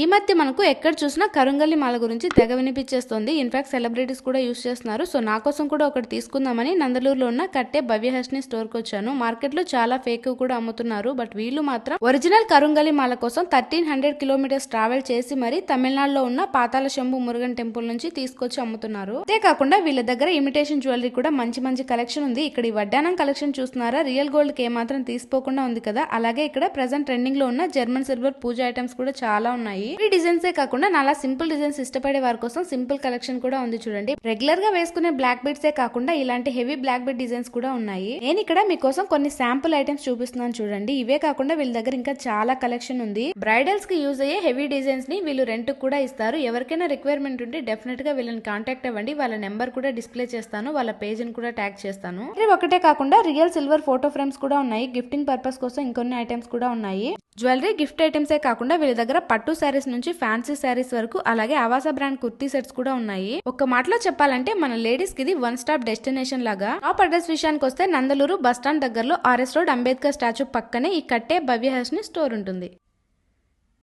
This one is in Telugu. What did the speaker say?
ఈ మధ్య మనకు ఎక్కడ చూసినా కరుంగల్లి మాల గురించి తెగ వినిపించేస్తుంది. ఇన్ఫాక్ట్ సెలబ్రిటీస్ కూడా యూస్ చేస్తున్నారు. సో నా కోసం కూడా ఒకటి తీసుకుందామని నందలూరులో ఉన్న కట్టే భవ్యహర్షిని స్టోర్కి వచ్చాను. మార్కెట్లో చాలా ఫేక్ కూడా అమ్ముతున్నారు. బట్ వీళ్ళు మాత్రం ఒరిజినల్ కరుంగలి మాల కోసం థర్టీన్ హండ్రెడ్ కిలోమీటర్స్ ట్రావెల్ చేసి మరి తమిళనాడులో ఉన్న పాతాల శంభు మురుగన్ టెంపుల్ నుంచి తీసుకొచ్చి అమ్ముతున్నారు. అంతేకాకుండా వీళ్ళ దగ్గర ఇమిటేషన్ జ్యువెలరీ కూడా మంచి మంచి కలెక్షన్ ఉంది. ఇక్కడ ఈ వడ్డానం కలెక్షన్ చూస్తున్నారా? రియల్ గోల్డ్కి ఏమాత్రం తీసుకోకుండా ఉంది కదా. అలాగే ఇక్కడ ప్రెసెంట్ ట్రెండింగ్లో ఉన్న జర్మన్ సిల్వర్ పూజ ఐటమ్స్ కూడా చాలా ఉన్నాయి. ఈ డిజైన్స్ ఏ కాకుండా నాలా సింపుల్ డిజైన్స్ ఇష్టపడే వారి కోసం సింపుల్ కలెక్షన్ కూడా ఉంది చూడండి. రెగ్యులర్గా వేసుకునే బ్లాక్ బీడ్స్ ఏ కాకుండా ఇలాంటి హెవీ బ్లాక్ బీడ్ డిజైన్స్ కూడా ఉన్నాయి. నేను ఇక్కడ మీకోసం కొన్ని శాంపుల్ ఐటమ్స్ చూపిస్తున్నాను చూడండి. ఇవే కాకుండా వీళ్ళ దగ్గర ఇంకా చాలా కలెక్షన్ ఉంది. బ్రైడల్స్కి యూజ్ అయ్యే హెవీ డిజైన్స్ని వీళ్ళు రెంట్ కూడా ఇస్తారు. ఎవరికైనా రిక్వైర్మెంట్ ఉంటే డెఫినెట్గా వీళ్ళని కాంటాక్ట్ అవ్వండి. వాళ్ళ నెంబర్ కూడా డిస్ప్లే చేస్తాను. వాళ్ళ పేజ్ని కూడా ట్యాగ్ చేస్తాను. ఇది ఒకటే కాకుండా రియల్ సిల్వర్ ఫోటో ఫ్రేమ్స్ కూడా ఉన్నాయి. గిఫ్టింగ్ పర్పస్ కోసం ఇంకొన్ని ఐటమ్స్ కూడా ఉన్నాయి. జ్యువెలరీ గిఫ్ట్ ఐటమ్సే కాకుండా వీళ్ళ దగ్గర పట్టు శారీస్ నుంచి ఫ్యాన్సీ శారీస్ వరకు అలాగే ఆవాస బ్రాండ్ కుర్తీ సెట్స్ కూడా ఉన్నాయి. ఒక మాటలో చెప్పాలంటే మన లేడీస్కి ఇది వన్ స్టాప్ డెస్టినేషన్ లాగా. టాప్ అడ్రస్ విషయానికి వస్తే నందలూరు బస్ స్టాండ్ దగ్గరలో ఆర్ఎస్ రోడ్ అంబేద్కర్ స్టాచ్యూ పక్కనే ఈ కట్టే భవ్య హాస్ని స్టోర్ ఉంటుంది.